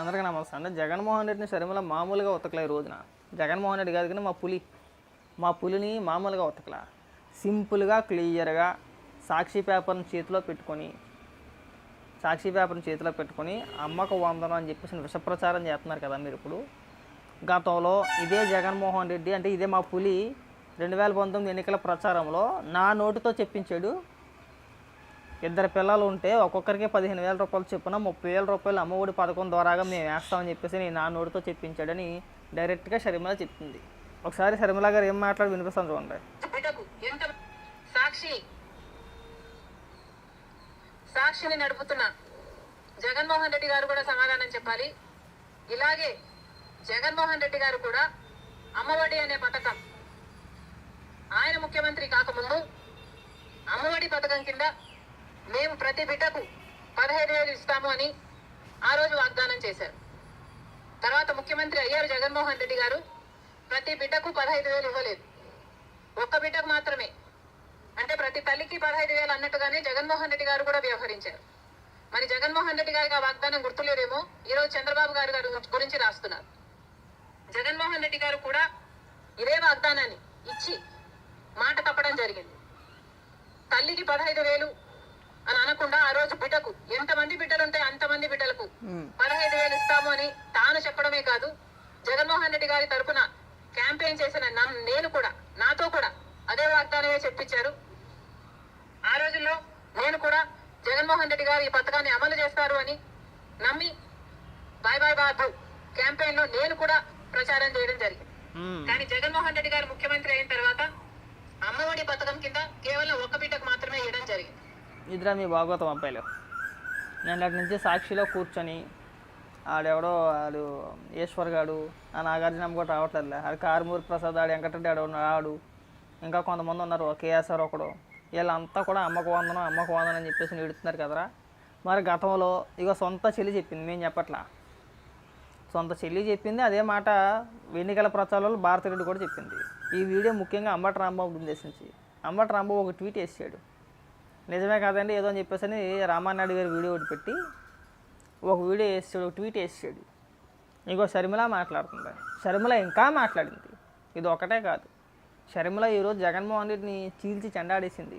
అందరికీ నమస్తే. అంటే జగన్మోహన్ రెడ్డిని శర్మిల మామూలుగా ఉతకలే రోజున. జగన్మోహన్ రెడ్డి కాదు కానీ మా పులి. మా పులిని మామూలుగా ఉతకలా. సింపుల్గా క్లియర్గా సాక్షి పేపర్ని చేతిలో పెట్టుకొని సాక్షి పేపర్ని చేతిలో పెట్టుకొని అమ్మకు వందనం అని చెప్పేసి విషప్రచారం చేస్తున్నారు కదా మీరు ఇప్పుడు. గతంలో ఇదే జగన్మోహన్ రెడ్డి అంటే ఇదే మా పులి రెండు వేల పంతొమ్మిది ఎన్నికల ప్రచారంలో నా నోటితో చెప్పించాడు. ఇద్దరు పిల్లలు ఉంటే ఒక్కొక్కరికి పదిహేను వేల రూపాయలు చెప్పిన ముప్పై వేల రూపాయలు అమ్మఒడి పథకం ద్వారాగా మేము వేస్తామని చెప్పేసి నేను నా నోటితో చెప్పించాడని డైరెక్ట్గా షర్మిల చెప్పింది. ఒకసారి షర్మిల గారు ఏం మాట్లాడి వినిపిస్తాను చూడండి. సాక్షి? సాక్షిని నడుపుతున్న జగన్మోహన్ రెడ్డి గారు కూడా సమాధానం చెప్పాలి. ఇలాగే జగన్మోహన్ రెడ్డి గారు కూడా అమ్మఒడి అనే పథకం ఆయన ముఖ్యమంత్రి కాకముందు అమ్మఒడి పథకం కింద మేము ప్రతి బిడ్డకు పదహైదు వేలు ఇస్తాము అని ఆ రోజు వాగ్దానం చేశారు. తర్వాత ముఖ్యమంత్రి అయ్యారు జగన్మోహన్ రెడ్డి గారు. ప్రతి బిడ్డకు పదహైదు వేలు ఇవ్వలేదు. ఒక్క బిడ్డకు మాత్రమే. అంటే ప్రతి తల్లికి పదహైదు వేలు అన్నట్టుగానే జగన్మోహన్ రెడ్డి గారు కూడా వ్యవహరించారు. మరి జగన్మోహన్ రెడ్డి గారికి ఆ వాగ్దానం గుర్తులేదేమో? ఈరోజు చంద్రబాబు గారు గారి గురించి రాస్తున్నారు. జగన్మోహన్ రెడ్డి గారు కూడా ఇదే వాగ్దానాన్ని ఇచ్చి మాట తప్పడం జరిగింది. తల్లికి పదహైదు వేలు అని అనకుండా ఆ రోజు బిడ్డకు ఎంతమంది బిడ్డలు ఉంటే అంతమంది బిడ్డలకు పదహైదు వేలు ఇస్తాము అని తాను చెప్పడమే కాదు జగన్మోహన్ రెడ్డి గారి తరపున క్యాంపెయిన్ చేసిన నన్ను నేను కూడా నాతో కూడా అదే వాగ్దానమే చెప్పించారు. ఆ రోజుల్లో నేను కూడా జగన్మోహన్ రెడ్డి గారు ఈ పథకాన్ని అమలు చేస్తారు అని నమ్మి బాయ్ బాయ్ బాబు క్యాంపెయిన్లో నేను కూడా ప్రచారం చేయడం జరిగింది. కానీ జగన్మోహన్ రెడ్డి గారు ముఖ్యమంత్రి అయిన తర్వాత అమ్మఒడి పథకం కింద కేవలం ఒక్క బిడ్డకు మాత్రమే ఇవ్వడం జరిగింది. ఇదిరా మీ భాగవతం అబ్బాయిలు. నేను అటు నుంచి సాక్షిలో కూర్చొని ఆడెవడో వాడు ఈశ్వర్ గాడు ఆ నాగార్జున కూడా రావట్లేదు ఆడు కారుమూరి ప్రసాద్ ఆడు వెంకటరెడ్డి ఆడు ఉన్నాడు, ఆడు ఇంకా కొంతమంది ఉన్నారు. కేఎస్ఆర్ ఒకడు. వీళ్ళంతా కూడా అమ్మకు వందనం అమ్మకు వందనం అని చెప్పేసి నిడుతున్నారు కదరా. మరి గతంలో ఇక సొంత చెల్లి చెప్పింది మేము చెప్పట్లా. సొంత చెల్లి చెప్పింది అదే మాట ఎన్నికల ప్రచారంలో భారతిరెడ్డి కూడా చెప్పింది. ఈ వీడియో ముఖ్యంగా అంబటి రాంబాబు ఉద్దేశించి. అంబటి రాంబాబు ఒక ట్వీట్ వేసాడు. నిజమే కాదండి ఏదో అని చెప్పేసి అని రామానాయుడు గారి వీడియో ఒకటి పెట్టి ఒక వీడియో వేసాడు ఒక ట్వీట్ వేసాడు ఇంకో షర్మిల మాట్లాడుతుంది షర్మిల ఇంకా మాట్లాడింది. ఇది ఒకటే కాదు. షర్మిల ఈరోజు జగన్మోహన్ రెడ్డిని చీల్చి చెండాడేసింది.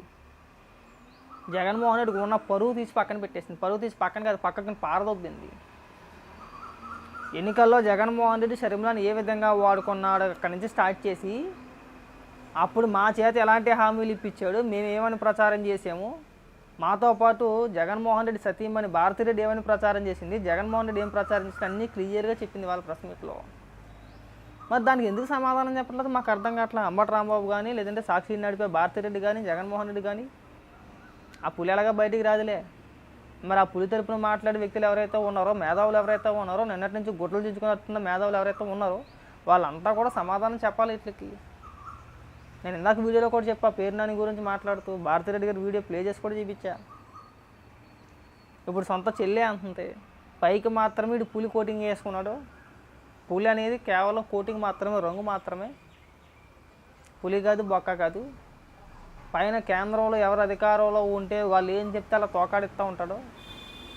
జగన్మోహన్ రెడ్డికి ఉన్న పరువు తీసి పక్కన పెట్టేసింది. పరువు తీసి పక్కన కాదు పక్కకి పారదొబ్బింది. ఎన్నికల్లో జగన్మోహన్ రెడ్డి షర్మిలను ఏ విధంగా వాడుకున్నాడు అక్కడి నుంచి స్టార్ట్ చేసి అప్పుడు మా చేత ఎలాంటి హామీలు ఇప్పించాడు? మేము ఏమని ప్రచారం చేసాము మాతో పాటు జగన్మోహన్ రెడ్డి సతీమణి భారతిరెడ్డి ఏమని ప్రచారం చేసింది? జగన్మోహన్ రెడ్డి ఏం ప్రచారం చేసింది? అన్నీ క్లియర్గా చెప్పింది వాళ్ళ ప్రెస్ మీట్లో మరి దానికి ఎందుకు సమాధానం చెప్పట్లేదు? మాకు అర్థం కావట్లేదు. అంబటి రాంబాబు కానీ లేదంటే సాక్షి నడిపే భారతిరెడ్డి కానీ జగన్మోహన్ రెడ్డి కానీ ఆ పులి ఎలాగా బయటికి రాదులే. మరి ఆ పులి తరపున మాట్లాడే వ్యక్తులు ఎవరైతే ఉన్నారో మేధావులు ఎవరైతే ఉన్నారో నిన్నటి నుంచి గుడ్లు దించుకుని వస్తున్న మేధావులు ఎవరైతే ఉన్నారో వాళ్ళంతా కూడా సమాధానం చెప్పాలి ఇట్లకి నేను ఇందాక వీడియోలో కూడా చెప్పా పేరు నాని గురించి మాట్లాడుతూ భారతిరెడ్డి గారి వీడియో ప్లే చేసి కూడా చూపించా. ఇప్పుడు సొంత చెల్లె అంటుంది పైకి మాత్రమే వీడు పులి కోటింగ్ వేసుకున్నాడు. పులి అనేది కేవలం కోటింగ్ మాత్రమే రంగు మాత్రమే. పులి కాదు బొక్క కాదు. పైన కేంద్రంలో ఎవరు అధికారంలో ఉంటే వాళ్ళు ఏం చెప్తే అలా తోకాడిస్తూ ఉంటాడు.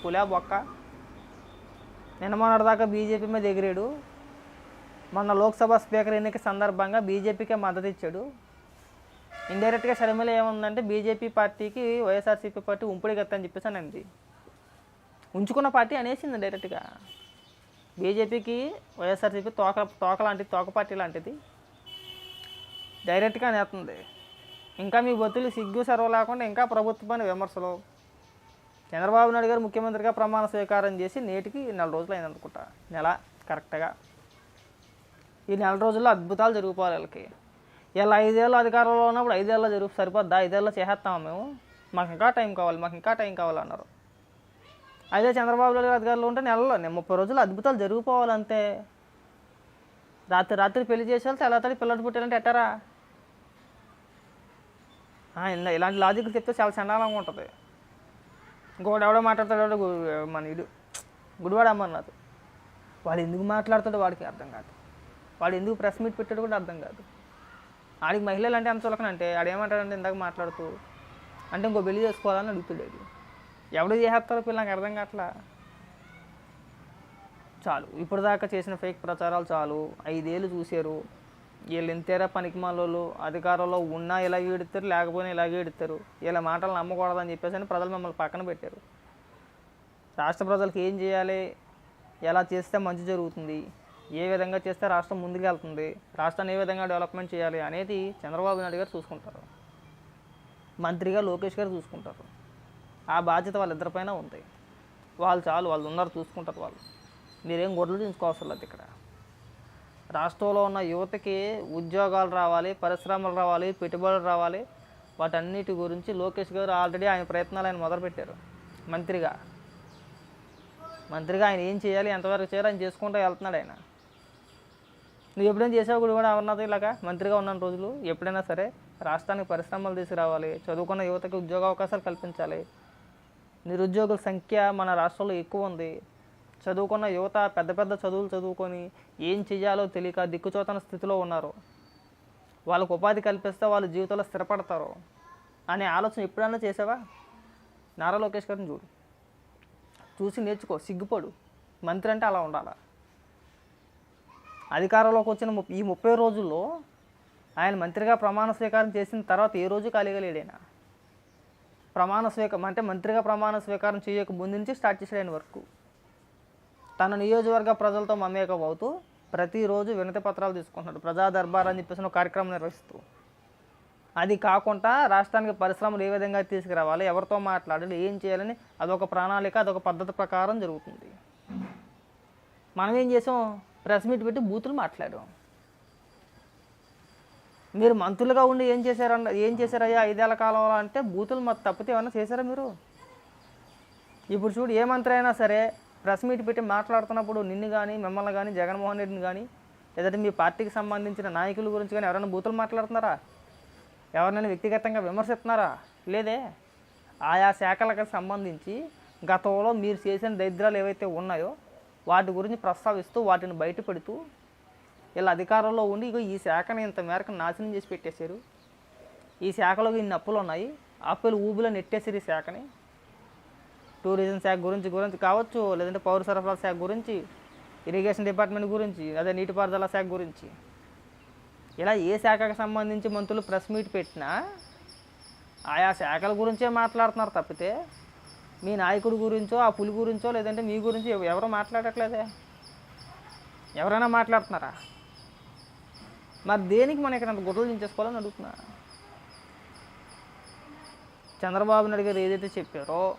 పులా బొక్క. నిన్న మొన్నటిదాకా బీజేపీ మీద ఎగిరాడు. మొన్న లోక్సభ స్పీకర్ ఎన్నిక సందర్భంగా బీజేపీకే మద్దతు ఇచ్చాడు. ఇండైరెక్ట్గా షర్మిల ఏముందంటే బీజేపీ పార్టీకి వైఎస్ఆర్సీపీ పార్టీ ఉంపుడి అని చెప్పేసి అని ఉంచుకున్న పార్టీ అనేసింది డైరెక్ట్గా. బీజేపీకి వైఎస్ఆర్సీపీ తోక తోక లాంటిది తోక పార్టీ లాంటిది. డైరెక్ట్గా అనేస్తుంది ఇంకా మీ బతులు సిగ్గు సర్వ లేకుండా ఇంకా ప్రభుత్వమైన విమర్శలు. చంద్రబాబు నాయుడు గారు ముఖ్యమంత్రిగా ప్రమాణ స్వీకారం చేసి నేటికి నెల రోజులు అయింది అనుకుంటా నెల కరెక్ట్గా. ఈ నెల రోజుల్లో అద్భుతాలు జరిగిపోవాలి వీళ్ళకి. ఇలా ఐదేళ్ళు అధికారంలో ఉన్నప్పుడు ఐదేళ్ళు జరుగు సరిపోద్దా? ఐదేళ్ళు చేసేస్తామా మేము? మాకు ఇంకా టైం కావాలి మాకు ఇంకా టైం కావాలన్నారు అయితే అదే చంద్రబాబు నాయుడు అధికారులు ఉంటే నెలలో నేను ముప్పై రోజులు అద్భుతాలు జరిగిపోవాలంతే. రాత్రి రాత్రి పెళ్ళి చేసేవాళ్ళు తెల్లతడి పిల్లలు పుట్టాలంటే ఎట్టారా? ఇలా- ఇలాంటి లాజిక్ చెప్తే చాలా చండాలంగా ఉంటుంది. ఇంకొకటి ఎవడో మాట్లాడతాడు మన ఇడు గుడివాడ అమ్మన్నారు వాడు ఎందుకు మాట్లాడతాడో వాడికి అర్థం కాదు. వాడు ఎందుకు ప్రెస్ మీట్ పెట్టాడు కూడా అర్థం కాదు. ఆడికి మహిళలు అంటే ఎంత చులకనంటే ఆడు ఏమంటాడంటే ఇందాక మాట్లాడుతూ అంటే ఇంకో పెళ్ళి చేసుకోవాలని అడుగుతాడు ఎవడు చేసేస్తారో పిల్ల నాకు అర్థం కావట్లా? చాలు. ఇప్పుడు దాకా చేసిన ఫేక్ ప్రచారాలు చాలు. ఐదేళ్ళు చూశారు. వీళ్ళు ఇంతేరా పనికిమాలోళ్ళు అధికారంలో ఉన్నా ఇలాగే ఏడుతారు లేకపోయినా ఇలాగే ఏడుతారు. వీళ్ళ మాటలు నమ్మకూడదని చెప్పేసి అని ప్రజలు మిమ్మల్ని పక్కన పెట్టారు. రాష్ట్ర ప్రజలకు ఏం చేయాలి? ఎలా చేస్తే మంచి జరుగుతుంది? ఏ విధంగా చేస్తే రాష్ట్రం ముందుకు వెళ్తుంది రాష్ట్రాన్ని ఏ విధంగా డెవలప్మెంట్ చేయాలి అనేది చంద్రబాబు నాయుడు గారు చూసుకుంటారు. మంత్రిగా లోకేష్ గారు చూసుకుంటారు. ఆ బాధ్యత వాళ్ళిద్దరిపైన ఉంది. వాళ్ళు చాలు వాళ్ళు ఉన్నారు చూసుకుంటారు వాళ్ళు. మీరేం గొడవలు తీసుకోవసరం లేదు ఇక్కడ. రాష్ట్రంలో ఉన్న యువతకి ఉద్యోగాలు రావాలి పరిశ్రమలు రావాలి పెట్టుబడులు రావాలి వాటన్నిటి గురించి లోకేష్ గారు ఆల్రెడీ ఆయన ప్రయత్నాలు ఆయన మొదలుపెట్టారు. మంత్రిగా. మంత్రిగా ఆయన ఏం చేయాలి ఎంతవరకు చేయాలి ఆయన చేసుకుంటూ వెళ్తున్నాడు ఆయన. నువ్వు ఎప్పుడైనా చేసావు కూడా కూడా అమర్నాథ్ ఇలాగా మంత్రిగా ఉన్న రోజులు. ఎప్పుడైనా సరే రాష్ట్రానికి పరిశ్రమలు తీసుకురావాలి చదువుకున్న యువతకి ఉద్యోగ అవకాశాలు కల్పించాలి. నిరుద్యోగుల సంఖ్య మన రాష్ట్రంలో ఎక్కువ ఉంది. చదువుకున్న యువత పెద్ద పెద్ద చదువులు చదువుకొని ఏం చేయాలో తెలియక దిక్కుచోతన స్థితిలో ఉన్నారు. వాళ్ళకు ఉపాధి కల్పిస్తే వాళ్ళ జీవితంలో స్థిరపడతారు అనే ఆలోచన ఎప్పుడైనా చేసావా? నారా లోకేష్ గారిని చూడు. చూసి నేర్చుకో సిగ్గుపడు. మంత్రి అంటే అలా ఉండాలి? అధికారంలోకి వచ్చిన ముప్- ఈ ముప్పై రోజుల్లో ఆయన మంత్రిగా ప్రమాణ స్వీకారం చేసిన తర్వాత ఏ రోజు ఖాళీగా లేడైనా? ప్రమాణ స్వీకారం అంటే మంత్రిగా ప్రమాణ స్వీకారం చేయక ముందు నుంచి స్టార్ట్ చేశాడు ఆయన వర్క్. తన నియోజకవర్గ ప్రజలతో మమేకం అవుతూ ప్రతిరోజు వినతి పత్రాలు తీసుకుంటున్నాడు. ప్రజా దర్బార్ అని చెప్పేసి ఒక కార్యక్రమం నిర్వహిస్తూ. అది కాకుండా రాష్ట్రానికి పరిశ్రమలు ఏ విధంగా తీసుకురావాలి ఎవరితో మాట్లాడాలి ఏం చేయాలని అదొక ప్రణాళిక అదొక పద్ధతి ప్రకారం జరుగుతుంది. మనం ఏం చేసాం? ప్రెస్ మీట్ పెట్టి బూతులు మాట్లాడాం మీరు మంత్రులుగా ఉండి ఏం చేశారన్న ఏం చేశారయ్యా ఐదేళ్ళ కాలంలో అంటే బూతులు మాకు తప్పితే ఏమన్నా చేశారా మీరు? ఇప్పుడు చూడు ఏ మంత్రి అయినా సరే ప్రెస్ మీట్ పెట్టి మాట్లాడుతున్నప్పుడు నిన్ను కానీ మిమ్మల్ని కానీ జగన్మోహన్ రెడ్డిని కానీ లేదంటే మీ పార్టీకి సంబంధించిన నాయకుల గురించి కానీ ఎవరైనా బూతులు మాట్లాడుతున్నారా? ఎవరినైనా వ్యక్తిగతంగా విమర్శిస్తున్నారా? లేదే. ఆయా శాఖలకు సంబంధించి గతంలో మీరు చేసిన దరిద్రాలు ఏవైతే ఉన్నాయో వాటి గురించి ప్రస్తావిస్తూ వాటిని బయటపెడుతూ ఇలా అధికారంలో ఉండి ఇగో ఈ శాఖని ఇంత మేరకు నాశనం చేసి పెట్టేశారు. ఈ శాఖలో ఇన్ని అప్పులు ఉన్నాయి. అప్పులు ఊబిలో నెట్టేశారు ఈ శాఖని. టూరిజం శాఖ గురించి గురించి కావచ్చు లేదంటే పౌర సరఫరా శాఖ గురించి ఇరిగేషన్ డిపార్ట్మెంట్ గురించి అదే నీటిపారుదల శాఖ గురించి. ఇలా ఏ శాఖకు సంబంధించి మంత్రులు ప్రెస్ మీట్ పెట్టినా ఆయా శాఖల గురించే మాట్లాడుతున్నారు తప్పితే మీ నాయకుడి గురించో ఆ పులి గురించో లేదంటే మీ గురించి ఎవ- ఎవరు మాట్లాడట్లేదే? ఎవరైనా మాట్లాడుతున్నారా? మరి దేనికి మనం ఇక్కడ అంత గుడ్డలు దించేసుకోవాలని అడుగుతున్నా. చంద్రబాబు నాయుడు గారు ఏదైతే చెప్పారో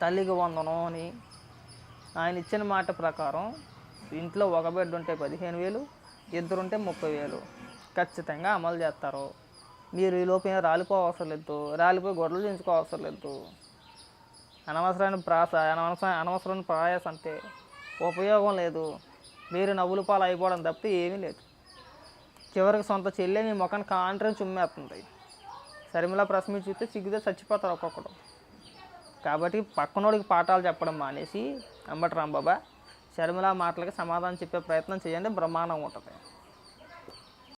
తల్లికి వందనం అని ఆయన ఇచ్చిన మాట ప్రకారం ఇంట్లో ఒక బెడ్ ఉంటే పదిహేను వేలు ఇద్దరు ఉంటే ముప్పై వేలు. ఖచ్చితంగా అమలు చేస్తారు. మీరు ఈ లోపల ఏం రాలిపో అవసరం లేదు. రాలిపోయి గొడవలు చేయించుకో అవసరం లేదు. అనవసరమైన ప్రాస అనవసర అనవసరమైన ప్రయాస అంతే ఉపయోగం లేదు. మీరు నవ్వుల పాలు అయిపోవడం తప్పితే ఏమీ లేదు. చివరికి సొంత చెల్లె మీ ముఖాన్ని కాంట్రం చుమ్మేస్తుంది. శర్మిల ప్రెస్ మీట్ చూస్తే సిగ్గుతో చచ్చిపోతారు ఒక్కొక్కడు. కాబట్టి పక్కనోడికి పాఠాలు చెప్పడం మానేసి అంబటి రాంబాబా శర్మిల మాటలకి సమాధానం చెప్పే ప్రయత్నం చేయండి బ్రహ్మాండంగా ఉంటుంది.